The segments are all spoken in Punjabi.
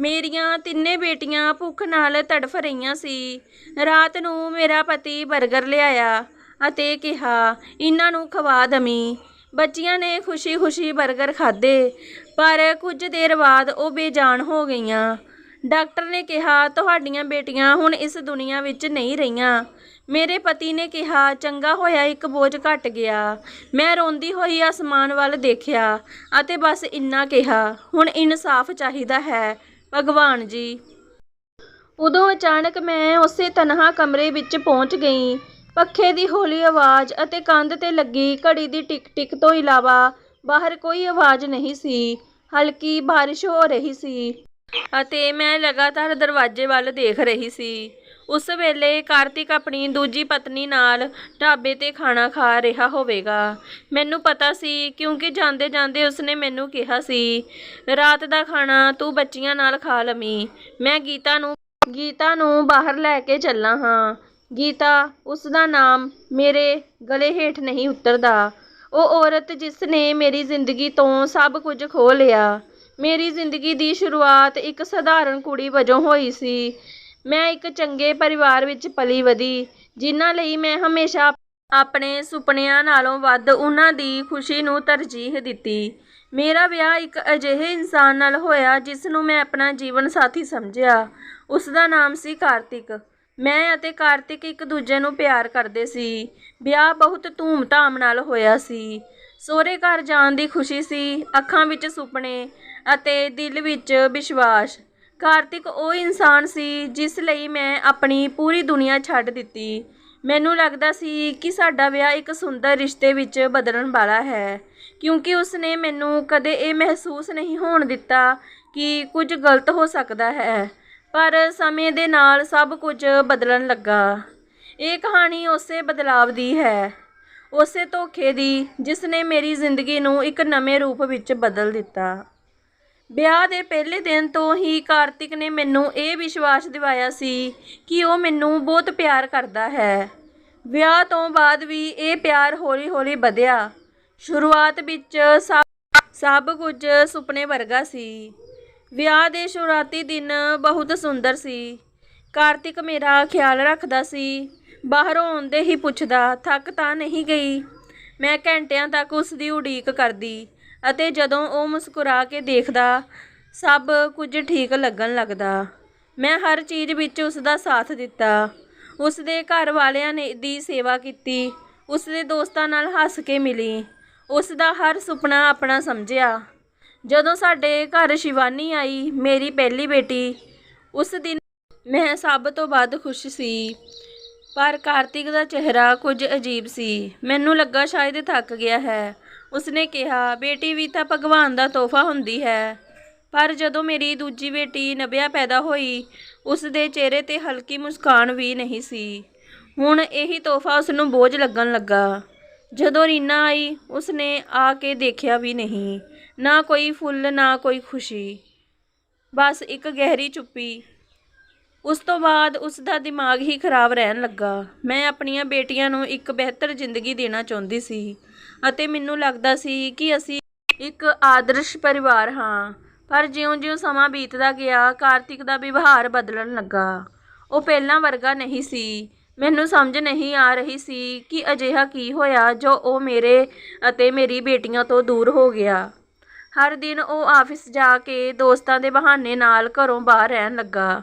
ਮੇਰੀਆਂ ਤਿੰਨੇ ਬੇਟੀਆਂ ਭੁੱਖ ਨਾਲ ਤੜਫ ਰਹੀਆਂ ਸੀ। ਰਾਤ ਨੂੰ ਮੇਰਾ ਪਤੀ 버ਗਰ ਲਿਆਇਆ ਅਤੇ ਕਿਹਾ, ਇਹਨਾਂ ਨੂੰ ਖਵਾ ਦਮੀ ਬੱਚੀਆਂ ਨੇ ਖੁਸ਼ੀ-ਖੁਸ਼ੀ 버ਗਰ ਖਾਦੇ ਪਰ ਕੁਝ ਦੇਰ ਬਾਅਦ ਉਹ ਬੇਜਾਨ ਹੋ ਗਈਆਂ। ਡਾਕਟਰ ਨੇ ਕਿਹਾ, ਤੁਹਾਡੀਆਂ ਬੇਟੀਆਂ ਹੁਣ ਇਸ ਦੁਨੀਆ ਵਿੱਚ ਨਹੀਂ ਰਹੀਆਂ। ਮੇਰੇ ਪਤੀ ਨੇ ਕਿਹਾ, ਚੰਗਾ ਹੋਇਆ ਇੱਕ ਬੋਝ ਘਟ ਗਿਆ। ਮੈਂ ਰੋਂਦੀ ਹੋਈ ਅਸਮਾਨ ਵੱਲ ਦੇਖਿਆ ਅਤੇ ਬਸ ਇੰਨਾ ਕਿਹਾ, ਹੁਣ ਇਨਸਾਫ ਚਾਹੀਦਾ ਹੈ। ਭਗਵਾਨ ਜੀ। ਉਦੋਂ ਅਚਾਨਕ ਮੈਂ ਉਸੇ ਤਨਹਾ ਕਮਰੇ ਵਿੱਚ ਪਹੁੰਚ ਗਈ। ਪੱਖੇ ਦੀ ਹੌਲੀ ਆਵਾਜ਼ ਅਤੇ ਕੰਧ ਤੇ ਲੱਗੀ ਘੜੀ ਦੀ ਟਿਕ-ਟਿਕ ਤੋਂ ਇਲਾਵਾ ਬਾਹਰ ਕੋਈ ਆਵਾਜ਼ ਨਹੀਂ ਸੀ। ਹਲਕੀ ਬਾਰਿਸ਼ ਹੋ ਰਹੀ ਸੀ ਅਤੇ ਮੈਂ ਲਗਾਤਾਰ ਦਰਵਾਜ਼ੇ ਵੱਲ ਦੇਖ ਰਹੀ ਸੀ। ਉਸ ਵੇਲੇ ਕਾਰਤਿਕ ਆਪਣੀ ਦੂਜੀ ਪਤਨੀ ਨਾਲ ਢਾਬੇ ਤੇ ਖਾਣਾ ਖਾ ਰਿਹਾ ਹੋਵੇਗਾ। ਮੈਨੂੰ ਪਤਾ ਸੀ, ਕਿਉਂਕਿ ਜਾਂਦੇ ਜਾਂਦੇ ਉਸਨੇ ਮੈਨੂੰ ਕਿਹਾ ਸੀ, ਰਾਤ ਦਾ ਖਾਣਾ ਤੂੰ ਬੱਚੀਆਂ ਨਾਲ ਖਾ ਲਵੀਂ। ਮੈਂ ਗੀਤਾ ਨੂੰ ਗੀਤਾ ਨੂੰ ਬਾਹਰ ਲੈ ਕੇ ਚੱਲਾਂ ਹਾਂ। ਗੀਤਾ, ਉਸ ਦਾ ਨਾਮ ਮੇਰੇ ਗਲੇ ਹੇਠ ਨਹੀਂ ਉਤਰਦਾ। ਉਹ ਔਰਤ ਜਿਸ ਨੇ ਮੇਰੀ ਜ਼ਿੰਦਗੀ ਤੋਂ ਸਭ ਕੁਝ ਖੋਹ ਲਿਆ। ਮੇਰੀ ਜ਼ਿੰਦਗੀ ਦੀ ਸ਼ੁਰੂਆਤ ਇੱਕ ਸਧਾਰਨ ਕੁੜੀ ਵਜੋਂ ਹੋਈ ਸੀ। ਮੈਂ ਇੱਕ ਚੰਗੇ ਪਰਿਵਾਰ ਵਿੱਚ ਪਲੀ ਵਧੀ, ਜਿਨ੍ਹਾਂ ਲਈ ਮੈਂ ਹਮੇਸ਼ਾ ਆਪਣੇ ਸੁਪਨਿਆਂ ਨਾਲੋਂ ਵੱਧ ਉਹਨਾਂ ਦੀ ਖੁਸ਼ੀ ਨੂੰ ਤਰਜੀਹ ਦਿੱਤੀ। ਮੇਰਾ ਵਿਆਹ ਇੱਕ ਅਜਿਹੇ ਇਨਸਾਨ ਨਾਲ ਹੋਇਆ ਜਿਸ ਨੂੰ ਮੈਂ ਆਪਣਾ ਜੀਵਨ ਸਾਥੀ ਸਮਝਿਆ। ਉਸ ਦਾ ਨਾਮ ਸੀ ਕਾਰਤਿਕ। ਮੈਂ ਅਤੇ ਕਾਰਤਿਕ ਇੱਕ ਦੂਜੇ ਨੂੰ ਪਿਆਰ ਕਰਦੇ ਸੀ। ਵਿਆਹ ਬਹੁਤ ਧੂਮ-ਧਾਮ ਨਾਲ ਹੋਇਆ ਸੀ। ਸਹੁਰੇ ਘਰ ਜਾਣ ਦੀ ਖੁਸ਼ੀ ਸੀ, ਅੱਖਾਂ ਵਿੱਚ ਸੁਪਨੇ ਅਤੇ ਦਿਲ ਵਿੱਚ ਵਿਸ਼ਵਾਸ। ਕਾਰਤਿਕ ਉਹ ਇਨਸਾਨ ਸੀ ਜਿਸ ਲਈ ਮੈਂ ਆਪਣੀ ਪੂਰੀ ਦੁਨੀਆ ਛੱਡ ਦਿੱਤੀ। ਮੈਨੂੰ ਲੱਗਦਾ ਸੀ ਕਿ ਸਾਡਾ ਵਿਆਹ ਇੱਕ ਸੁੰਦਰ ਰਿਸ਼ਤੇ ਵਿੱਚ ਬਦਲਣ ਵਾਲਾ ਹੈ, ਕਿਉਂਕਿ ਉਸਨੇ ਮੈਨੂੰ ਕਦੇ ਇਹ ਮਹਿਸੂਸ ਨਹੀਂ ਹੋਣ ਦਿੱਤਾ ਕਿ ਕੁਝ ਗਲਤ ਹੋ ਸਕਦਾ ਹੈ, ਪਰ ਸਮੇਂ ਦੇ ਨਾਲ ਸਭ ਕੁਝ ਬਦਲਣ ਲੱਗਾ। ਇਹ ਕਹਾਣੀ ਉਸੇ ਬਦਲਾਵ ਦੀ ਹੈ, ਉਸੇ ਧੋਖੇ ਦੀ ਜਿਸ ਨੇ ਮੇਰੀ ਜ਼ਿੰਦਗੀ ਨੂੰ ਇੱਕ ਨਵੇਂ ਰੂਪ ਵਿੱਚ ਬਦਲ ਦਿੱਤਾ। ਵਿਆਹ ਦੇ ਪਹਿਲੇ ਦਿਨ ਤੋਂ ਹੀ ਕਾਰਤਿਕ ਨੇ ਮੈਨੂੰ ਇਹ ਵਿਸ਼ਵਾਸ ਦਿਵਾਇਆ ਸੀ ਕਿ ਉਹ ਮੈਨੂੰ ਬਹੁਤ ਪਿਆਰ ਕਰਦਾ ਹੈ। ਵਿਆਹ ਤੋਂ ਬਾਅਦ ਵੀ ਇਹ ਪਿਆਰ ਹੌਲੀ-ਹੌਲੀ ਵਧਿਆ। ਸ਼ੁਰੂਆਤ ਵਿੱਚ ਸਭ ਸਭ ਕੁਝ ਸੁਪਨੇ ਵਰਗਾ ਸੀ। ਵਿਆਹ ਦੇ ਸ਼ੁਰੂਆਤੀ ਦਿਨ ਬਹੁਤ ਸੁੰਦਰ ਸੀ। ਕਾਰਤਿਕ ਮੇਰਾ ਖਿਆਲ ਰੱਖਦਾ ਸੀ, ਬਾਹਰੋਂ ਆਉਂਦੇ ਹੀ ਪੁੱਛਦਾ, ਥੱਕ ਤਾਂ ਨਹੀਂ ਗਈ? ਮੈਂ ਘੰਟਿਆਂ ਤੱਕ ਉਸ ਦੀ ਉਡੀਕ ਕਰਦੀ। ਅਤੇ ਜਦੋਂ ਉਹ ਮੁਸਕਰਾ ਕੇ ਦੇਖਦਾ, ਸਭ ਕੁਝ ਠੀਕ ਲੱਗਣ ਲੱਗਦਾ। ਮੈਂ ਹਰ ਚੀਜ਼ ਵਿੱਚ ਉਸ ਦਾ ਸਾਥ ਦਿੱਤਾ। ਉਸ ਦੇ ਘਰ ਵਾਲਿਆਂ ਨੇ ਦੀ ਸੇਵਾ ਕੀਤੀ। ਉਸ ਦੇ ਦੋਸਤਾਂ ਨਾਲ ਹੱਸ ਕੇ ਮਿਲੀ। ਉਸ ਦਾ ਹਰ ਸੁਪਨਾ ਆਪਣਾ ਸਮਝਿਆ। ਜਦੋਂ ਸਾਡੇ ਘਰ ਸ਼ਿਵਾਨੀ ਆਈ, ਮੇਰੀ ਪਹਿਲੀ ਬੇਟੀ, ਉਸ ਦਿਨ ਮੈਂ ਸਭ ਤੋਂ ਵੱਧ ਖੁਸ਼ ਸੀ। ਪਰ ਕਾਰਤਿਕ ਦਾ ਚਿਹਰਾ ਕੁਝ ਅਜੀਬ ਸੀ। ਮੈਨੂੰ ਲੱਗਾ ਸ਼ਾਇਦ ਥੱਕ ਗਿਆ ਹੈ। ਉਸਨੇ ਕਿਹਾ, ਬੇਟੀ ਵੀ ਤਾਂ ਭਗਵਾਨ ਦਾ ਤੋਹਫਾ ਹੁੰਦੀ ਹੈ। ਪਰ ਜਦੋਂ ਮੇਰੀ ਦੂਜੀ ਬੇਟੀ ਨਬਿਆ ਪੈਦਾ ਹੋਈ ਉਸ ਦੇ ਚਿਹਰੇ ਤੇ ਹਲਕੀ ਮੁਸਕਾਨ ਵੀ ਨਹੀਂ ਸੀ। ਹੁਣ ਇਹੀ ਤੋਹਫਾ ਉਸ ਨੂੰ ਬੋਝ ਲੱਗਣ ਲੱਗਾ। ਜਦੋਂ ਰੀਨਾ ਆਈ, ਉਸਨੇ ਆ ਕੇ ਦੇਖਿਆ ਵੀ ਨਹੀਂ। ਨਾ ਕੋਈ ਫੁੱਲ, ਨਾ ਕੋਈ ਖੁਸ਼ੀ। ਬਸ ਇੱਕ ਗਹਿਰੀ ਚੁੱਪੀ ਉਸ ਤੋਂ ਬਾਅਦ ਉਸ ਦਾ ਦਿਮਾਗ ਹੀ ਖਰਾਬ ਰਹਿਣ ਲੱਗਾ। ਮੈਂ ਆਪਣੀਆਂ ਬੇਟੀਆਂ ਨੂੰ ਇੱਕ ਬਿਹਤਰ ਜ਼ਿੰਦਗੀ ਦੇਣਾ ਚਾਹੁੰਦੀ ਸੀ ਅਤੇ ਮੈਨੂੰ ਲੱਗਦਾ ਸੀ ਕਿ ਅਸੀਂ ਇੱਕ ਆਦਰਸ਼ ਪਰਿਵਾਰ ਹਾਂ। ਪਰ ਜਿਉਂ-ਜਿਉਂ ਸਮਾਂ ਬੀਤਦਾ ਗਿਆ, ਕਾਰਤਿਕ ਦਾ ਵਿਵਹਾਰ ਬਦਲਣ ਲੱਗਾ। ਉਹ ਪਹਿਲਾਂ ਵਰਗਾ ਨਹੀਂ ਸੀ। ਮੈਨੂੰ ਸਮਝ ਨਹੀਂ ਆ ਰਹੀ ਸੀ ਕਿ ਅਜਿਹਾ ਕੀ ਹੋਇਆ ਜੋ ਉਹ ਮੇਰੇ ਅਤੇ ਮੇਰੀ ਬੇਟੀਆਂ ਤੋਂ ਦੂਰ ਹੋ ਗਿਆ। ਹਰ ਦਿਨ ਉਹ ਆਫਿਸ ਜਾ ਕੇ ਦੋਸਤਾਂ ਦੇ ਬਹਾਨੇ ਨਾਲ ਘਰੋਂ ਬਾਹਰ ਰਹਿਣ ਲੱਗਾ।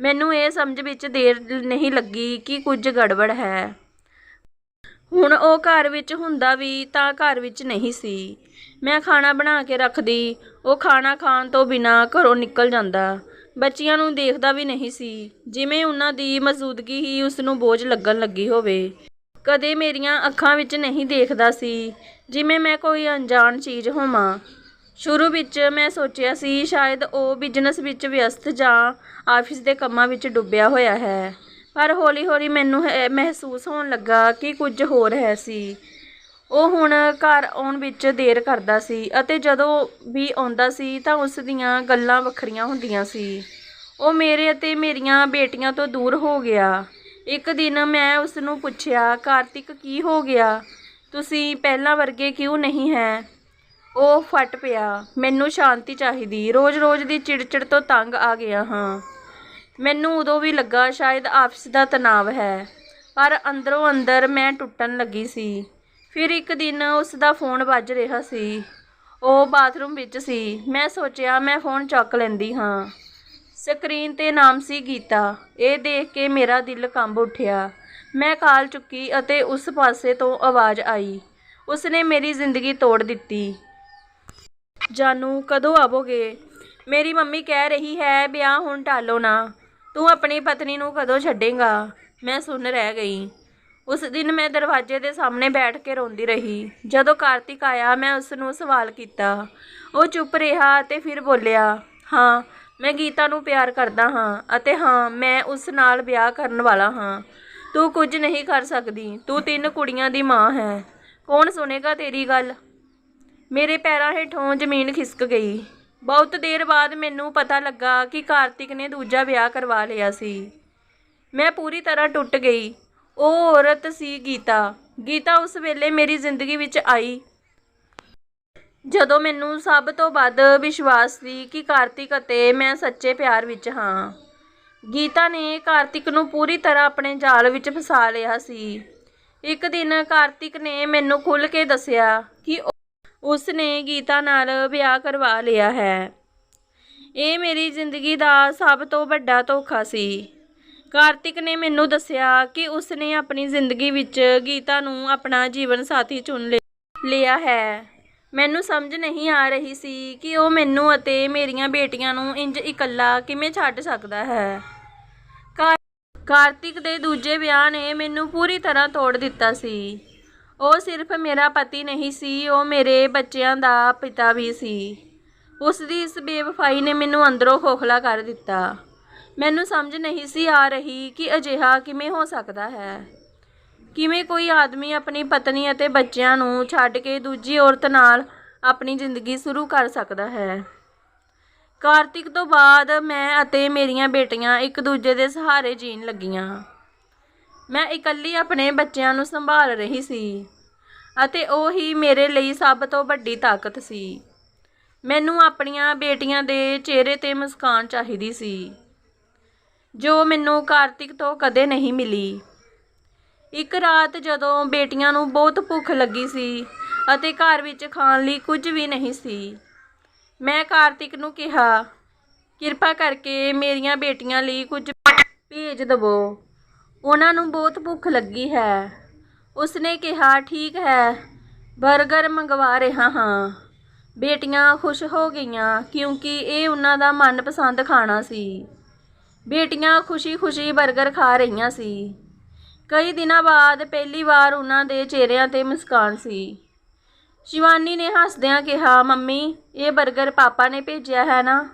ਮੈਨੂੰ ਇਹ ਸਮਝ ਵਿੱਚ ਦੇਰ ਨਹੀਂ ਲੱਗੀ ਕਿ ਕੁਝ ਗੜਬੜ ਹੈ। ਹੁਣ ਉਹ ਘਰ ਵਿੱਚ ਹੁੰਦਾ ਵੀ ਤਾਂ ਘਰ ਵਿੱਚ ਨਹੀਂ ਸੀ। ਮੈਂ ਖਾਣਾ ਬਣਾ ਕੇ ਰੱਖਦੀ, ਉਹ ਖਾਣਾ ਖਾਣ ਤੋਂ ਬਿਨਾਂ ਘਰੋਂ ਨਿਕਲ ਜਾਂਦਾ। ਬੱਚਿਆਂ ਨੂੰ ਦੇਖਦਾ ਵੀ ਨਹੀਂ ਸੀ, ਜਿਵੇਂ ਉਹਨਾਂ ਦੀ ਮੌਜੂਦਗੀ ਹੀ ਉਸ ਨੂੰ ਬੋਝ ਲੱਗਣ ਲੱਗੀ ਹੋਵੇ। ਕਦੇ ਮੇਰੀਆਂ ਅੱਖਾਂ ਵਿੱਚ ਨਹੀਂ ਦੇਖਦਾ ਸੀ, ਜਿਵੇਂ ਮੈਂ ਕੋਈ ਅਣਜਾਣ ਚੀਜ਼ ਹੋਵਾਂ। ਸ਼ੁਰੂ ਵਿੱਚ ਮੈਂ ਸੋਚਿਆ ਸੀ, ਸ਼ਾਇਦ ਉਹ ਬਿਜ਼ਨਸ ਵਿੱਚ ਵਿਅਸਤ ਜਾਂ ਆਫਿਸ ਦੇ ਕੰਮਾਂ ਵਿੱਚ ਡੁੱਬਿਆ ਹੋਇਆ ਹੈ। ਪਰ ਹੌਲੀ-ਹੌਲੀ ਮੈਨੂੰ ਮਹਿਸੂਸ ਹੋਣ ਲੱਗਾ ਕਿ ਕੁਝ ਹੋਰ ਹੈ ਸੀ। ਉਹ ਹੁਣ ਘਰ ਆਉਣ ਵਿੱਚ ਦੇਰ ਕਰਦਾ ਸੀ ਅਤੇ ਜਦੋਂ ਵੀ ਆਉਂਦਾ ਸੀ ਤਾਂ ਉਸ ਦੀਆਂ ਗੱਲਾਂ ਵੱਖਰੀਆਂ ਹੁੰਦੀਆਂ ਸੀ। ਉਹ ਮੇਰੇ ਅਤੇ ਮੇਰੀਆਂ ਬੇਟੀਆਂ ਤੋਂ ਦੂਰ ਹੋ ਗਿਆ। ਇੱਕ ਦਿਨ ਮੈਂ ਉਸ ਨੂੰ ਪੁੱਛਿਆ, ਕਾਰਤਿਕ, ਕੀ ਹੋ ਗਿਆ? ਤੁਸੀਂ ਪਹਿਲਾਂ ਵਰਗੇ ਕਿਉਂ ਨਹੀਂ ਹੈ? ਉਹ ਫਟ ਪਿਆ। ਮੈਨੂੰ ਸ਼ਾਂਤੀ ਚਾਹੀਦੀ। ਰੋਜ਼-ਰੋਜ਼ ਦੀ ਚਿੜਚਿੜ ਤੋਂ ਤੰਗ ਆ ਗਿਆ ਹਾਂ। ਮੈਨੂੰ ਉਦੋਂ ਵੀ ਲੱਗਾ ਸ਼ਾਇਦ ਆਪਸ ਦਾ ਤਣਾਅ ਹੈ। ਪਰ ਅੰਦਰੋਂ ਅੰਦਰ ਮੈਂ ਟੁੱਟਣ ਲੱਗੀ ਸੀ। ਫਿਰ ਇੱਕ ਦਿਨ ਉਸ ਦਾ ਫੋਨ ਵੱਜ ਰਿਹਾ ਸੀ। ਉਹ ਬਾਥਰੂਮ ਵਿੱਚ ਸੀ। ਮੈਂ ਸੋਚਿਆ ਮੈਂ ਫੋਨ ਚੁੱਕ ਲੈਂਦੀ ਹਾਂ। ਸਕਰੀਨ ਤੇ ਨਾਮ ਸੀ ਗੀਤਾ। ਇਹ ਦੇਖ ਕੇ ਮੇਰਾ ਦਿਲ ਕੰਬ ਉੱਠਿਆ। ਮੈਂ ਕਾਲ ਚੁੱਕੀ ਅਤੇ ਉਸ ਪਾਸੇ ਤੋਂ ਆਵਾਜ਼ ਆਈ। ਉਸਨੇ ਮੇਰੀ ਜ਼ਿੰਦਗੀ ਤੋੜ ਦਿੱਤੀ। ਜਾਨੂ, ਕਦੋਂ ਆਵੋਗੇ? ਮੇਰੀ ਮੰਮੀ ਕਹਿ ਰਹੀ ਹੈ, ਵਿਆਹ ਹੁਣ ਟਾਲੋ ਨਾ। ਤੂੰ ਆਪਣੀ ਪਤਨੀ ਨੂੰ ਕਦੋਂ ਛੱਡੇਗਾ? ਮੈਂ ਸੁਣ ਰਹਿ ਗਈ। ਉਸ ਦਿਨ ਮੈਂ ਦਰਵਾਜ਼ੇ ਦੇ ਸਾਹਮਣੇ ਬੈਠ ਕੇ ਰੋਂਦੀ ਰਹੀ। ਜਦੋਂ ਕਾਰਤਿਕ ਆਇਆ, ਮੈਂ ਉਸ ਨੂੰ ਸਵਾਲ ਕੀਤਾ। ਉਹ ਚੁੱਪ ਰਿਹਾ ਅਤੇ ਫਿਰ ਬੋਲਿਆ, ਹਾਂ, ਮੈਂ ਗੀਤਾ ਨੂੰ ਪਿਆਰ ਕਰਦਾ ਹਾਂ ਅਤੇ ਹਾਂ, ਮੈਂ ਉਸ ਨਾਲ ਵਿਆਹ ਕਰਨ ਵਾਲਾ ਹਾਂ। ਤੂੰ ਕੁਝ ਨਹੀਂ ਕਰ ਸਕਦੀ। ਤੂੰ ਤਿੰਨ ਕੁੜੀਆਂ ਦੀ ਮਾਂ ਹੈ। ਕੌਣ ਸੁਣੇਗਾ ਤੇਰੀ ਗੱਲ? ਮੇਰੇ ਪੈਰਾਂ ਹੇਠੋਂ ਜ਼ਮੀਨ ਖਿਸਕ ਗਈ। ਬਹੁਤ ਦੇਰ ਬਾਅਦ ਮੈਨੂੰ ਪਤਾ ਲੱਗਾ ਕਿ ਕਾਰਤਿਕ ਨੇ ਦੂਜਾ ਵਿਆਹ ਕਰਵਾ ਲਿਆ ਸੀ। ਮੈਂ ਪੂਰੀ ਤਰ੍ਹਾਂ ਟੁੱਟ ਗਈ। ਉਹ ਔਰਤ ਸੀ ਗੀਤਾ। ਗੀਤਾ ਉਸ ਵੇਲੇ ਮੇਰੀ ਜ਼ਿੰਦਗੀ ਵਿੱਚ ਆਈ। ਜਦੋਂ ਮੈਨੂੰ ਸਭ ਤੋਂ ਵੱਧ ਵਿਸ਼ਵਾਸ ਸੀ ਕਿ ਕਾਰਤਿਕ ਅਤੇ ਮੈਂ ਸੱਚੇ ਪਿਆਰ ਵਿੱਚ ਹਾਂ। ਗੀਤਾ ਨੇ ਕਾਰਤਿਕ ਨੂੰ ਪੂਰੀ ਤਰ੍ਹਾਂ ਆਪਣੇ ਜਾਲ ਵਿੱਚ ਫਸਾ ਲਿਆ ਸੀ। ਇੱਕ ਦਿਨ ਕਾਰਤਿਕ ਨੇ ਮੈਨੂੰ ਖੁੱਲ੍ਹ ਕੇ ਦੱਸਿਆ ਕਿ ਉਸ ਨੇ ਗੀਤਾ ਨਾਲ ਵਿਆਹ ਕਰਵਾ ਲਿਆ ਹੈ। ਇਹ ਮੇਰੀ ਜ਼ਿੰਦਗੀ ਦਾ ਸਭ ਤੋਂ ਵੱਡਾ ਧੋਖਾ ਸੀ। ਕਾਰਤਿਕ ਨੇ ਮੈਨੂੰ ਦੱਸਿਆ ਕਿ ਉਸ ਨੇ ਆਪਣੀ ਜ਼ਿੰਦਗੀ ਵਿੱਚ ਗੀਤਾ ਨੂੰ ਆਪਣਾ ਜੀਵਨ ਸਾਥੀ ਚੁਣ ਲਿ- ਲਿਆ ਹੈ। ਮੈਨੂੰ ਸਮਝ ਨਹੀਂ ਆ ਰਹੀ ਸੀ ਕਿ ਉਹ ਮੈਨੂੰ ਅਤੇ ਮੇਰੀਆਂ ਬੇਟੀਆਂ ਨੂੰ ਇੰਜ ਇਕੱਲਾ ਕਿਵੇਂ ਛੱਡ ਸਕਦਾ ਹੈ। ਕਾ- ਕਾਰਤਿਕ ਦੇ ਦੂਜੇ ਵਿਆਹ ਨੇ ਮੈਨੂੰ ਪੂਰੀ ਤਰ੍ਹਾਂ ਤੋੜ ਦਿੱਤਾ ਸੀ। ਉਹ ਸਿਰਫ ਮੇਰਾ ਪਤੀ ਨਹੀਂ ਸੀ, ਉਹ ਮੇਰੇ ਬੱਚਿਆਂ ਦਾ ਪਿਤਾ ਵੀ ਸੀ। ਉਸ ਦੀ ਇਸ ਬੇਵਫਾਈ ਨੇ ਮੈਨੂੰ ਅੰਦਰੋਂ ਖੋਖਲਾ ਕਰ ਦਿੱਤਾ। ਮੈਨੂੰ ਸਮਝ ਨਹੀਂ ਸੀ ਆ ਰਹੀ ਕਿ ਅਜਿਹਾ ਕਿਵੇਂ ਹੋ ਸਕਦਾ ਹੈ। ਕਿਵੇਂ ਕੋਈ ਆਦਮੀ ਆਪਣੀ ਪਤਨੀ ਅਤੇ ਬੱਚਿਆਂ ਨੂੰ ਛੱਡ ਕੇ ਦੂਜੀ ਔਰਤ ਨਾਲ ਆਪਣੀ ਜ਼ਿੰਦਗੀ ਸ਼ੁਰੂ ਕਰ ਸਕਦਾ ਹੈ। ਕਾਰਤਿਕ ਤੋਂ ਬਾਅਦ ਮੈਂ ਅਤੇ ਮੇਰੀਆਂ ਬੇਟੀਆਂ ਇੱਕ ਦੂਜੇ ਦੇ ਸਹਾਰੇ ਜੀਣ ਲੱਗੀਆਂ। ਮੈਂ ਇਕੱਲੀ ਆਪਣੇ ਬੱਚਿਆਂ ਨੂੰ ਸੰਭਾਲ ਰਹੀ ਸੀ ਅਤੇ ਉਹ ਹੀ ਮੇਰੇ ਲਈ ਸਭ ਤੋਂ ਵੱਡੀ ਤਾਕਤ ਸੀ। ਮੈਨੂੰ ਆਪਣੀਆਂ ਬੇਟੀਆਂ ਦੇ ਚਿਹਰੇ ਤੇ ਮੁਸਕਾਨ ਚਾਹੀਦੀ ਸੀ, ਜੋ ਮੈਨੂੰ ਕਾਰਤਿਕ ਤੋਂ ਕਦੇ ਨਹੀਂ ਮਿਲੀ। ਇੱਕ ਰਾਤ ਜਦੋਂ ਬੇਟੀਆਂ ਨੂੰ ਬਹੁਤ ਭੁੱਖ ਲੱਗੀ ਸੀ ਅਤੇ ਘਰ ਵਿੱਚ ਖਾਣ ਲਈ ਕੁਝ ਵੀ ਨਹੀਂ ਸੀ, ਮੈਂ ਕਾਰਤਿਕ ਨੂੰ ਕਿਹਾ, ਕਿਰਪਾ ਕਰਕੇ ਮੇਰੀਆਂ ਬੇਟੀਆਂ ਲਈ ਕੁਝ ਭੇਜ ਦਵੋ। ਉਹਨਾਂ ਨੂੰ ਬਹੁਤ ਭੁੱਖ ਲੱਗੀ ਹੈ। ਉਸਨੇ ਕਿਹਾ, ਠੀਕ ਹੈ 버ਗਰ ਮੰਗਵਾ ਰਿਹਾ ਹਾਂ। ਬੇਟੀਆਂ ਖੁਸ਼ ਹੋ ਗਈਆਂ ਕਿਉਂਕਿ ਇਹ ਉਹਨਾਂ ਦਾ ਮਨਪਸੰਦ ਖਾਣਾ ਸੀ। ਬੇਟੀਆਂ ਖੁਸ਼ੀ-ਖੁਸ਼ੀ 버ਗਰ ਖਾ ਰਹੀਆਂ ਸੀ। ਕਈ ਦਿਨਾਂ ਬਾਅਦ ਪਹਿਲੀ ਵਾਰ ਉਹਨਾਂ ਦੇ ਚਿਹਰਿਆਂ ਤੇ ਮੁਸਕਾਨ ਸੀ। ਸ਼ਿਵਾਨੀ ਨੇ ਹੱਸਦਿਆਂ ਕਿਹਾ, ਮੰਮੀ, ਇਹ 버ਗਰ ਪਾਪਾ ਨੇ ਭੇਜਿਆ ਹੈ ਨਾ?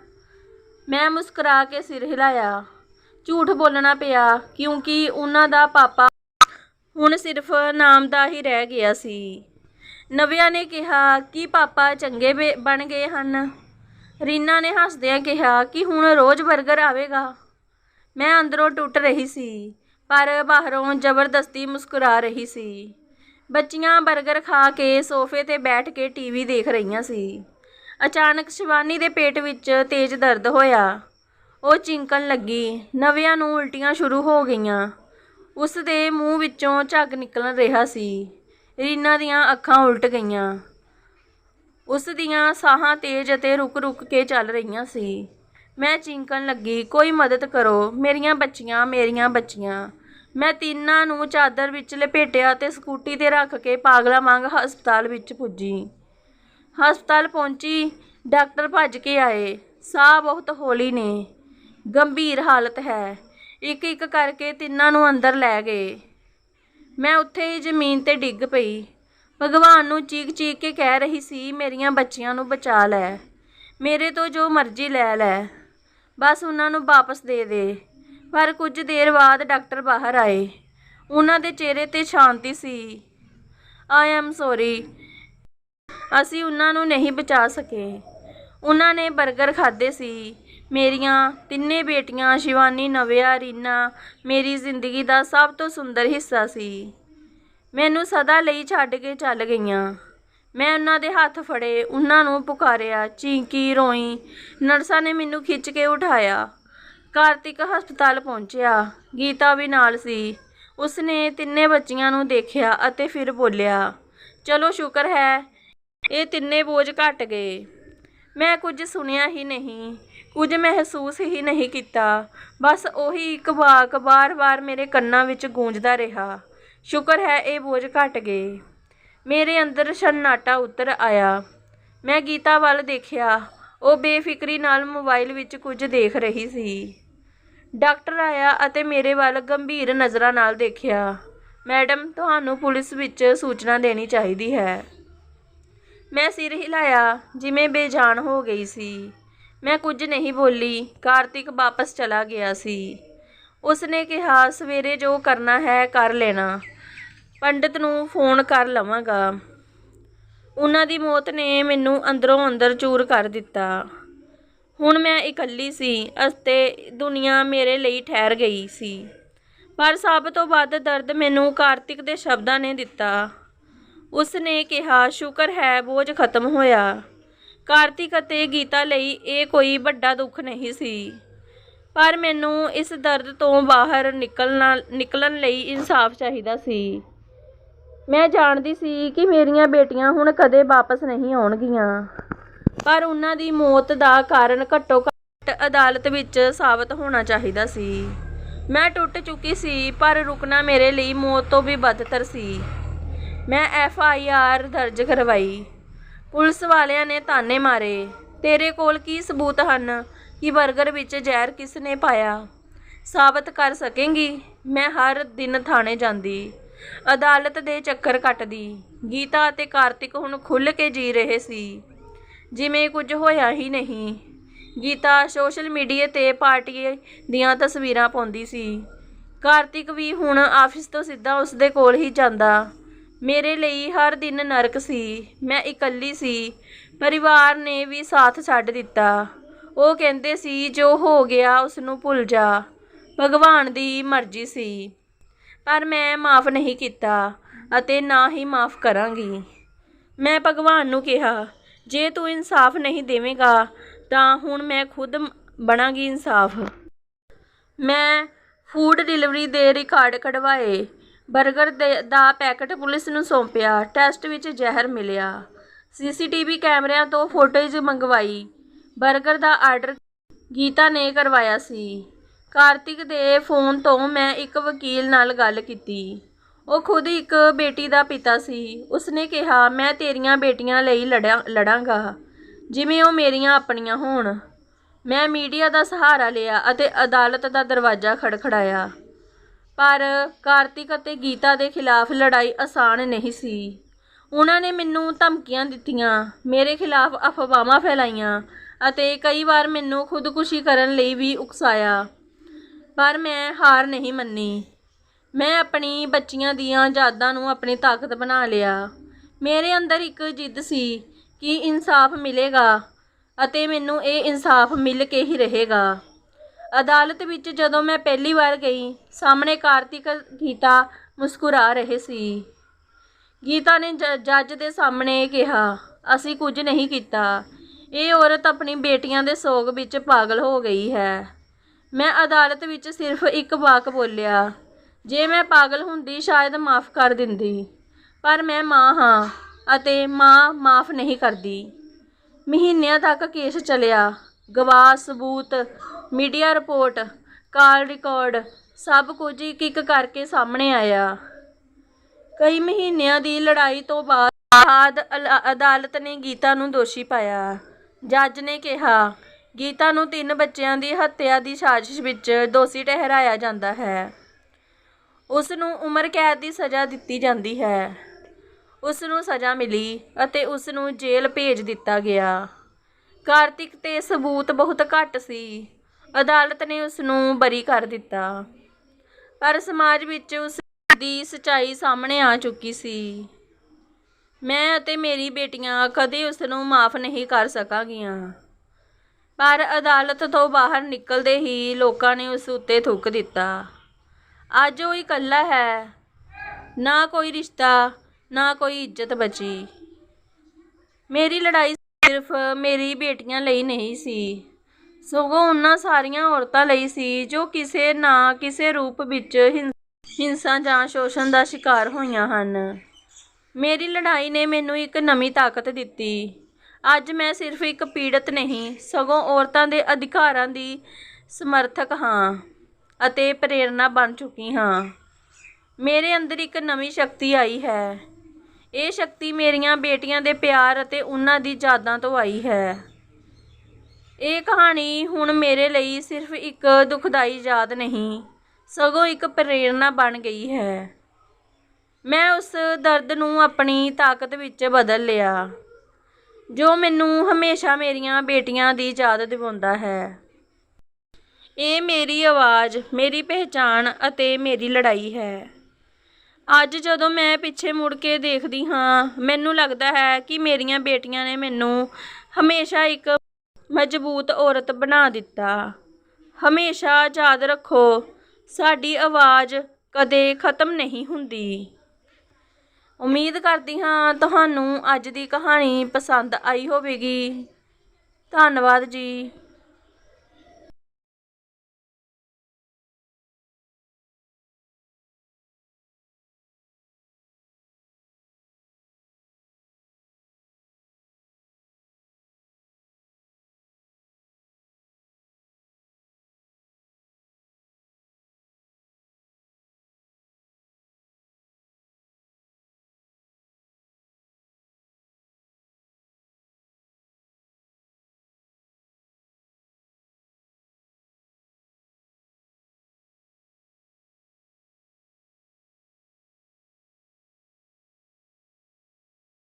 ਮੈਂ ਮੁਸਕਰਾ ਕੇ ਸਿਰ ਹਿਲਾਇਆ। ਝੂਠ ਬੋਲਣਾ ਪਿਆ, ਕਿਉਂਕਿ ਉਹਨਾਂ ਦਾ ਪਾਪਾ ਹੁਣ ਸਿਰਫ ਨਾਮ ਦਾ ਹੀ ਰਹਿ ਗਿਆ ਸੀ। ਨਵਿਆ ਨੇ ਕਿਹਾ ਕਿ ਪਾਪਾ ਚੰਗੇ ਬੇ- ਬਣ ਗਏ ਹਨ। ਰੀਨਾ ਨੇ ਹੱਸਦਿਆਂ ਕਿਹਾ ਕਿ ਹੁਣ ਰੋਜ਼ 버ਗਰ ਆਵੇਗਾ। ਮੈਂ ਅੰਦਰੋਂ ਟੁੱਟ ਰਹੀ ਸੀ, ਪਰ ਬਾਹਰੋਂ ਜ਼ਬਰਦਸਤੀ ਮੁਸਕਰਾ ਰਹੀ ਸੀ। ਬੱਚੀਆਂ 버ਗਰ ਖਾ ਕੇ ਸੋਫੇ ਤੇ ਬੈਠ ਕੇ ਟੀਵੀ ਦੇਖ ਰਹੀਆਂ ਸੀ। ਅਚਾਨਕ ਸ਼ਿਵਾਨੀ ਦੇ ਪੇਟ ਵਿੱਚ ਤੇਜ਼ ਦਰਦ ਹੋਇਆ। ਉਹ ਚਿੰਕਣ ਲੱਗੀ। ਨਵਿਆਂ ਨੂੰ ਉਲਟੀਆਂ ਸ਼ੁਰੂ ਹੋ ਗਈਆਂ। ਉਸ ਦੇ ਮੂੰਹ ਵਿੱਚੋਂ ਝੱਗ ਨਿਕਲ ਰਿਹਾ ਸੀ। ਰੀਨਾ ਦੀਆਂ ਅੱਖਾਂ ਉਲਟ ਗਈਆਂ। ਉਸ ਦੀਆਂ ਸਾਹਾਂ ਤੇਜ਼ ਅਤੇ ਰੁਕ-ਰੁਕ ਕੇ ਚੱਲ ਰਹੀਆਂ ਸੀ। ਮੈਂ ਚਿੰਕਣ ਲੱਗੀ, ਕੋਈ ਮਦਦ ਕਰੋ। ਮੇਰੀਆਂ ਬੱਚੀਆਂ ਮੇਰੀਆਂ ਬੱਚੀਆਂ। ਮੈਂ ਤਿੰਨਾਂ ਨੂੰ ਚਾਦਰ ਵਿੱਚ ਲਪੇਟਿਆ ਤੇ ਸਕੂਟੀ ਤੇ ਰੱਖ ਕੇ ਪਾਗਲਾ ਵਾਂਗ ਹਸਪਤਾਲ ਵਿੱਚ ਪੁੱਜੀ। ਹਸਪਤਾਲ ਪਹੁੰਚੀ, ਡਾਕਟਰ ਭੱਜ ਕੇ ਆਏ। ਸਾਹ ਬਹੁਤ ਹੌਲੀ ਨੇ। ਗੰਭੀਰ ਹਾਲਤ ਹੈ। ਇੱਕ ਇੱਕ ਕਰਕੇ ਤਿੰਨਾਂ ਨੂੰ ਅੰਦਰ ਲੈ ਗਏ। ਮੈਂ ਉੱਥੇ ਹੀ ਜ਼ਮੀਨ ਤੇ ਡਿੱਗ ਪਈ। ਭਗਵਾਨ ਨੂੰ ਚੀਕ ਚੀਕ ਕੇ ਕਹਿ ਰਹੀ ਸੀ, ਮੇਰੀਆਂ ਬੱਚੀਆਂ ਨੂੰ ਬਚਾ ਲੈ। ਮੇਰੇ ਤੋਂ ਜੋ ਮਰਜ਼ੀ ਲੈ ਲੈ। ਬਸ ਉਹਨਾਂ ਨੂੰ ਵਾਪਸ ਦੇ ਦੇ। ਪਰ ਕੁਝ ਦੇਰ ਬਾਅਦ ਡਾਕਟਰ ਬਾਹਰ ਆਏ। ਉਹਨਾਂ ਦੇ ਚਿਹਰੇ ਤੇ ਸ਼ਾਂਤੀ ਸੀ। ਆਈ ਐਮ ਸੌਰੀ ਅਸੀਂ ਉਹਨਾਂ ਨੂੰ ਨਹੀਂ ਬਚਾ ਸਕੇ। ਉਹਨਾਂ ਨੇ 버ਗਰ ਖਾਦੇ ਸੀ। ਮੇਰੀਆਂ ਤਿੰਨੇ ਬੇਟੀਆਂ, ਸ਼ਿਵਾਨੀ, ਨਵਿਆ, ਰੀਨਾ, ਮੇਰੀ ਜ਼ਿੰਦਗੀ ਦਾ ਸਭ ਤੋਂ ਸੁੰਦਰ ਹਿੱਸਾ ਸੀ। ਮੈਨੂੰ ਸਦਾ ਲਈ ਛੱਡ ਕੇ ਚੱਲ ਗਈਆਂ। ਮੈਂ ਉਹਨਾਂ ਦੇ ਹੱਥ ਫੜੇ, ਉਹਨਾਂ ਨੂੰ ਪੁਕਾਰਿਆ, ਚੀਂਕੀ, ਰੋਈ, ਨਰਸਾਂ ਨੇ ਮੈਨੂੰ ਖਿੱਚ ਕੇ ਉਠਾਇਆ। ਕਾਰਤਿਕ ਹਸਪਤਾਲ ਪਹੁੰਚਿਆ। ਗੀਤਾ ਵੀ ਨਾਲ ਸੀ। ਉਸਨੇ ਤਿੰਨੇ ਬੱਚੀਆਂ ਨੂੰ ਦੇਖਿਆ ਅਤੇ ਫਿਰ ਬੋਲਿਆ, ਚਲੋ ਸ਼ੁਕਰ ਹੈ, ਇਹ ਤਿੰਨੇ ਬੋਝ ਘਟ ਗਏ। ਮੈਂ ਕੁਝ ਸੁਣਿਆ ਹੀ ਨਹੀਂ। ਕੁਝ ਮਹਿਸੂਸ ਹੀ ਨਹੀਂ ਕੀਤਾ। ਬਸ ਉਹੀ ਇੱਕ ਵਾਕ ਬਾਰ-ਬਾਰ ਮੇਰੇ ਕੰਨਾਂ ਵਿੱਚ ਗੂੰਜਦਾ ਰਿਹਾ। ਸ਼ੁਕਰ ਹੈ ਇਹ ਬੋਝ ਘਟ ਗਏ। ਮੇਰੇ ਅੰਦਰ ਸ਼ਰਨਾਟਾ ਉਤਰ ਆਇਆ। ਮੈਂ ਗੀਤਾ ਵੱਲ ਦੇਖਿਆ। ਉਹ ਬੇਫਿਕਰੀ ਨਾਲ ਮੋਬਾਈਲ ਵਿੱਚ ਕੁਝ ਦੇਖ ਰਹੀ ਸੀ। ਡਾਕਟਰ ਆਇਆ ਅਤੇ ਮੇਰੇ ਵੱਲ ਗੰਭੀਰ ਨਜ਼ਰਾਂ ਨਾਲ ਦੇਖਿਆ। ਮੈਡਮ, ਤੁਹਾਨੂੰ ਪੁਲਿਸ ਵਿੱਚ ਸੂਚਨਾ ਦੇਣੀ ਚਾਹੀਦੀ ਹੈ। ਮੈਂ ਸਿਰ ਹਿਲਾਇਆ, ਜਿਵੇਂ ਬੇਜਾਨ ਹੋ ਗਈ ਸੀ। ਮੈਂ ਕੁਝ ਨਹੀਂ ਬੋਲੀ। ਕਾਰਤਿਕ ਵਾਪਸ ਚਲਾ ਗਿਆ ਸੀ। ਉਸਨੇ ਕਿਹਾ, ਸਵੇਰੇ ਜੋ ਕਰਨਾ ਹੈ ਕਰ ਲੈਣਾ। ਪੰਡਿਤ ਨੂੰ ਫੋਨ ਕਰ ਲਵਾਂਗਾ। ਉਹਨਾਂ ਦੀ ਮੌਤ ਨੇ ਮੈਨੂੰ ਅੰਦਰੋਂ ਅੰਦਰ ਚੂਰ ਕਰ ਦਿੱਤਾ। ਹੁਣ ਮੈਂ ਇਕੱਲੀ ਸੀ ਅਤੇ ਦੁਨੀਆ ਮੇਰੇ ਲਈ ਠਹਿਰ ਗਈ ਸੀ। ਪਰ ਸਭ ਤੋਂ ਵੱਧ ਦਰਦ ਮੈਨੂੰ ਕਾਰਤਿਕ ਦੇ ਸ਼ਬਦਾਂ ਨੇ ਦਿੱਤਾ। ਉਸ ਨੇ ਕਿਹਾ, ਸ਼ੁਕਰ ਹੈ, ਬੋਝ ਖਤਮ ਹੋਇਆ। ਕਾਰਤਿਕ ਅਤੇ ਗੀਤਾ ਲਈ ਇਹ ਕੋਈ ਵੱਡਾ ਦੁੱਖ ਨਹੀਂ ਸੀ। ਪਰ ਮੈਨੂੰ ਇਸ ਦਰਦ ਤੋਂ ਬਾਹਰ ਨਿਕਲਣਾ, ਨਿਕਲਣ ਲਈ ਇਨਸਾਫ ਚਾਹੀਦਾ ਸੀ। ਮੈਂ ਜਾਣਦੀ ਸੀ ਕਿ ਮੇਰੀਆਂ ਬੇਟੀਆਂ ਹੁਣ ਕਦੇ ਵਾਪਸ ਨਹੀਂ ਆਉਣਗੀਆਂ। ਪਰ ਉਹਨਾਂ ਦੀ ਮੌਤ ਦਾ ਕਾਰਨ ਘੱਟੋ ਘੱਟ ਅਦਾਲਤ ਵਿੱਚ ਸਾਬਤ ਹੋਣਾ ਚਾਹੀਦਾ ਸੀ। ਮੈਂ ਟੁੱਟ ਚੁੱਕੀ ਸੀ, ਪਰ ਰੁਕਣਾ ਮੇਰੇ ਲਈ ਮੌਤ ਤੋਂ ਵੀ ਬਦਤਰ ਸੀ। ਮੈਂ ਐਫ ਆਈ ਆਰ ਦਰਜ ਕਰਵਾਈ। ਪੁਲਿਸ ਵਾਲਿਆਂ ਨੇ ਤਾਨੇ ਮਾਰੇ। ਤੇਰੇ ਕੋਲ ਕੀ ਸਬੂਤ ਹਨ ਕਿ 버ਗਰ ਵਿੱਚ ਜ਼ਹਿਰ ਕਿਸ ਨੇ ਪਾਇਆ? ਸਾਬਤ ਕਰ ਸਕੇਂਗੀ? ਮੈਂ ਹਰ ਦਿਨ ਥਾਣੇ ਜਾਂਦੀ। ਅਦਾਲਤ ਦੇ ਚੱਕਰ ਕੱਟਦੀ। ਗੀਤਾ ਅਤੇ ਕਾਰਤਿਕ ਹੁਣ ਖੁੱਲ੍ਹ ਕੇ ਜੀ ਰਹੇ ਸੀ। ਜਿਵੇਂ ਕੁਝ ਹੋਇਆ ਹੀ ਨਹੀਂ। ਗੀਤਾ ਸੋਸ਼ਲ ਮੀਡੀਆ ਤੇ ਪਾਰਟੀ ਦੀਆਂ ਤਸਵੀਰਾਂ ਪਾਉਂਦੀ ਸੀ। ਕਾਰਤਿਕ ਵੀ ਹੁਣ ਆਫਿਸ ਤੋਂ ਸਿੱਧਾ ਉਸਦੇ ਕੋਲ ਹੀ ਜਾਂਦਾ। ਮੇਰੇ ਲਈ ਹਰ ਦਿਨ ਨਰਕ ਸੀ, ਮੈਂ ਇਕੱਲੀ ਸੀ। ਪਰਿਵਾਰ ਨੇ ਵੀ ਸਾਥ ਛੱਡ ਦਿੱਤਾ। ਉਹ ਕਹਿੰਦੇ ਸੀ, ਜੋ ਹੋ ਗਿਆ ਉਸ ਨੂੰ ਭੁੱਲ ਜਾ। ਭਗਵਾਨ ਦੀ ਮਰਜ਼ੀ ਸੀ। ਪਰ ਮੈਂ ਮਾਫ ਨਹੀਂ ਕੀਤਾ ਅਤੇ ਨਾ ਹੀ ਮਾਫ ਕਰਾਂਗੀ। ਮੈਂ ਭਗਵਾਨ ਨੂੰ ਕਿਹਾ, ਜੇ ਤੂੰ ਇਨਸਾਫ ਨਹੀਂ ਦੇਵੇਂਗਾ, ਤਾਂ ਹੁਣ ਮੈਂ ਖੁਦ ਬਣਾਂਗੀ ਇਨਸਾਫ। ਮੈਂ ਫੂਡ ਡਿਲੀਵਰੀ ਦੇ ਰਿਕਾਰਡ ਕਢਵਾਏ। 버ਗਰ ਦੇ ਦਾ ਪੈਕਟ ਪੁਲਿਸ ਨੂੰ ਸੌਂਪਿਆ। ਟੈਸਟ ਵਿੱਚ ਜ਼ਹਿਰ ਮਿਲਿਆ। ਸੀਸੀਟੀਵੀ ਕੈਮਰਿਆਂ ਤੋਂ ਫੋਟੋਜ਼ ਮੰਗਵਾਈ। 버ਗਰ ਦਾ ਆਰਡਰ ਗੀਤਾ ਨੇ ਕਰਵਾਇਆ ਸੀ। ਕਾਰਤਿਕ ਦੇ ਫੋਨ ਤੋਂ ਮੈਂ ਇੱਕ ਵਕੀਲ ਨਾਲ ਗੱਲ ਕੀਤੀ। ਉਹ ਖੁਦ ਇੱਕ ਬੇਟੀ ਦਾ ਪਿਤਾ ਸੀ। ਉਸਨੇ ਕਿਹਾ, ਮੈਂ ਤੇਰੀਆਂ ਬੇਟੀਆਂ ਲਈ ਲੜਾਂ ਲੜਾਂਗਾ, ਜਿਵੇਂ ਉਹ ਮੇਰੀਆਂ ਆਪਣੀਆਂ ਹੋਣ। ਮੈਂ ਮੀਡੀਆ ਦਾ ਸਹਾਰਾ ਲਿਆ ਅਤੇ ਅਦਾਲਤ ਦਾ ਦਰਵਾਜ਼ਾ ਖੜਖੜਾਇਆ। ਪਰ ਕਾਰਤਿਕ ਅਤੇ ਗੀਤਾ ਦੇ ਖਿਲਾਫ ਲੜਾਈ ਆਸਾਨ ਨਹੀਂ ਸੀ। ਉਹਨਾਂ ਨੇ ਮੈਨੂੰ ਧਮਕੀਆਂ ਦਿੱਤੀਆਂ, ਮੇਰੇ ਖਿਲਾਫ ਅਫਵਾਹਾਂ ਫੈਲਾਈਆਂ ਅਤੇ ਕਈ ਵਾਰ ਮੈਨੂੰ ਖੁਦਕੁਸ਼ੀ ਕਰਨ ਲਈ ਵੀ ਉਕਸਾਇਆ। ਪਰ ਮੈਂ ਹਾਰ ਨਹੀਂ ਮੰਨੀ। ਮੈਂ ਆਪਣੀ ਬੱਚੀਆਂ ਦੀਆਂ ਯਾਦਾਂ ਨੂੰ ਆਪਣੀ ਤਾਕਤ ਬਣਾ ਲਿਆ। ਮੇਰੇ ਅੰਦਰ ਇੱਕ ਜਿੱਦ ਸੀ ਕਿ ਇਨਸਾਫ ਮਿਲੇਗਾ ਅਤੇ ਮੈਨੂੰ ਇਹ ਇਨਸਾਫ ਮਿਲ ਕੇ ਹੀ ਰਹੇਗਾ। ਅਦਾਲਤ ਵਿੱਚ ਜਦੋਂ ਮੈਂ ਪਹਿਲੀ ਵਾਰ ਗਈ, ਸਾਹਮਣੇ ਕਾਰਤਿਕ ਗੀਤਾ ਮੁਸਕਰਾ ਰਹੇ ਸੀ। ਗੀਤਾ ਨੇ ਜੱਜ ਦੇ ਸਾਹਮਣੇ ਕਿਹਾ, ਅਸੀਂ ਕੁਝ ਨਹੀਂ ਕੀਤਾ। ਇਹ ਔਰਤ ਆਪਣੀ ਬੇਟੀਆਂ ਦੇ ਸੋਗ ਵਿੱਚ ਪਾਗਲ ਹੋ ਗਈ ਹੈ। ਮੈਂ ਅਦਾਲਤ ਵਿੱਚ ਸਿਰਫ ਇੱਕ ਵਾਕ ਬੋਲਿਆ, ਜੇ ਮੈਂ ਪਾਗਲ ਹੁੰਦੀ, ਸ਼ਾਇਦ ਮਾਫ ਕਰ ਦਿੰਦੀ। ਪਰ ਮੈਂ ਮਾਂ ਹਾਂ ਅਤੇ ਮਾਂ ਮਾਫ ਨਹੀਂ ਕਰਦੀ। ਮਹੀਨਿਆਂ ਤੱਕ ਕੇਸ ਚੱਲਿਆ। ਗਵਾਹ, ਸਬੂਤ ਮੀਡੀਆ ਰਿਪੋਰਟ, ਕਾਲ ਰਿਕਾਰਡ, ਸਭ ਕੁਝ ਇੱਕ ਇੱਕ ਕਰਕੇ ਸਾਹਮਣੇ ਆਇਆ। ਕਈ ਮਹੀਨਿਆਂ ਦੀ ਲੜਾਈ ਤੋਂ ਬਾਅਦ ਅਲ- ਅਦਾਲਤ ਨੇ ਗੀਤਾ ਨੂੰ ਦੋਸ਼ੀ ਪਾਇਆ। ਜੱਜ ਨੇ ਕਿਹਾ, ਗੀਤਾ ਨੂੰ ਤਿੰਨ ਬੱਚਿਆਂ ਦੀ ਹੱਤਿਆ ਦੀ ਸਾਜ਼ਿਸ਼ ਵਿੱਚ ਦੋਸ਼ੀ ਠਹਿਰਾਇਆ ਜਾਂਦਾ ਹੈ। ਉਸ ਨੂੰ ਉਮਰ ਕੈਦ ਦੀ ਸਜ਼ਾ ਦਿੱਤੀ ਜਾਂਦੀ ਹੈ। ਉਸ ਨੂੰ ਸਜ਼ਾ ਮਿਲੀ ਅਤੇ ਉਸ ਨੂੰ ਜੇਲ੍ਹ ਭੇਜ ਦਿੱਤਾ ਗਿਆ। ਕਾਰਤਿਕ ਤੇ ਸਬੂਤ ਬਹੁਤ ਘੱਟ ਸੀ। ਅਦਾਲਤ ਨੇ ਉਸ ਨੂੰ ਬਰੀ ਕਰ ਦਿੱਤਾ। ਪਰ ਸਮਾਜ ਵਿੱਚ ਉਸ ਦੀ ਸਚਾਈ ਸਾਹਮਣੇ ਆ ਚੁੱਕੀ ਸੀ। ਮੈਂ ਅਤੇ ਮੇਰੀ ਬੇਟੀਆਂ ਕਦੇ ਉਸ ਨੂੰ ਮਾਫ ਨਹੀਂ ਕਰ ਸਕਾਂਗੀਆਂ। ਪਰ ਅਦਾਲਤ ਤੋਂ ਬਾਹਰ ਨਿਕਲਦੇ ਹੀ ਲੋਕਾਂ ਨੇ ਉਸ ਉੱਤੇ ਥੁੱਕ ਦਿੱਤਾ। ਅੱਜ ਉਹ ਇਕੱਲਾ ਹੈ। ਨਾ ਕੋਈ ਰਿਸ਼ਤਾ, ਨਾ ਕੋਈ ਇੱਜ਼ਤ ਬਚੀ। ਮੇਰੀ ਲੜਾਈ ਸਿਰਫ ਮੇਰੀ ਬੇਟੀਆਂ ਲਈ ਨਹੀਂ ਸੀ। ਸਗੋਂ ਉਹਨਾਂ ਸਾਰੀਆਂ ਔਰਤਾਂ ਲਈ ਸੀ, ਜੋ ਕਿਸੇ ਨਾ ਕਿਸੇ ਰੂਪ ਵਿੱਚ ਹਿੰ- ਹਿੰਸਾ ਜਾਂ ਸ਼ੋਸ਼ਣ ਦਾ ਸ਼ਿਕਾਰ ਹੋਈਆਂ ਹਨ। ਮੇਰੀ ਲੜਾਈ ਨੇ ਮੈਨੂੰ ਇੱਕ ਨਵੀਂ ਤਾਕਤ ਦਿੱਤੀ। ਅੱਜ ਮੈਂ ਸਿਰਫ ਇੱਕ ਪੀੜਤ ਨਹੀਂ, ਸਗੋਂ ਔਰਤਾਂ ਦੇ ਅਧਿਕਾਰਾਂ ਦੀ ਸਮਰਥਕ ਹਾਂ ਅਤੇ ਪ੍ਰੇਰਨਾ ਬਣ ਚੁੱਕੀ ਹਾਂ। ਮੇਰੇ ਅੰਦਰ ਇੱਕ ਨਵੀਂ ਸ਼ਕਤੀ ਆਈ ਹੈ। ਇਹ ਸ਼ਕਤੀ ਮੇਰੀਆਂ ਬੇਟੀਆਂ ਦੇ ਪਿਆਰ ਅਤੇ ਉਹਨਾਂ ਦੀ ਯਾਦਾਂ ਤੋਂ ਆਈ ਹੈ। ਇਹ ਕਹਾਣੀ ਹੁਣ ਮੇਰੇ ਲਈ ਸਿਰਫ ਇੱਕ ਦੁਖਦਾਈ ਯਾਦ ਨਹੀਂ, ਸਗੋਂ ਇੱਕ ਪ੍ਰੇਰਨਾ ਬਣ ਗਈ ਹੈ। ਮੈਂ ਉਸ ਦਰਦ ਨੂੰ ਆਪਣੀ ਤਾਕਤ ਵਿੱਚ ਬਦਲ ਲਿਆ, ਜੋ ਮੈਨੂੰ ਹਮੇਸ਼ਾ ਮੇਰੀਆਂ ਬੇਟੀਆਂ ਦੀ ਯਾਦ ਦਿਵਾਉਂਦਾ ਹੈ। ਇਹ ਮੇਰੀ ਆਵਾਜ਼, ਮੇਰੀ ਪਹਿਚਾਣ ਅਤੇ ਮੇਰੀ ਲੜਾਈ ਹੈ। ਅੱਜ ਜਦੋਂ ਮੈਂ ਪਿੱਛੇ ਮੁੜ ਕੇ ਦੇਖਦੀ ਹਾਂ, ਮੈਨੂੰ ਲੱਗਦਾ ਹੈ ਕਿ ਮੇਰੀਆਂ ਬੇਟੀਆਂ ਨੇ ਮੈਨੂੰ ਹਮੇਸ਼ਾ ਇੱਕ ਮਜ਼ਬੂਤ ਔਰਤ ਬਣਾ ਦਿੱਤਾ। ਹਮੇਸ਼ਾ ਯਾਦ ਰੱਖੋ, ਸਾਡੀ ਆਵਾਜ਼ ਕਦੇ ਖਤਮ ਨਹੀਂ ਹੁੰਦੀ। ਉਮੀਦ ਕਰਦੀ ਹਾਂ ਤੁਹਾਨੂੰ ਅੱਜ ਦੀ ਕਹਾਣੀ ਪਸੰਦ ਆਈ ਹੋਵੇਗੀ। ਧੰਨਵਾਦ ਜੀ।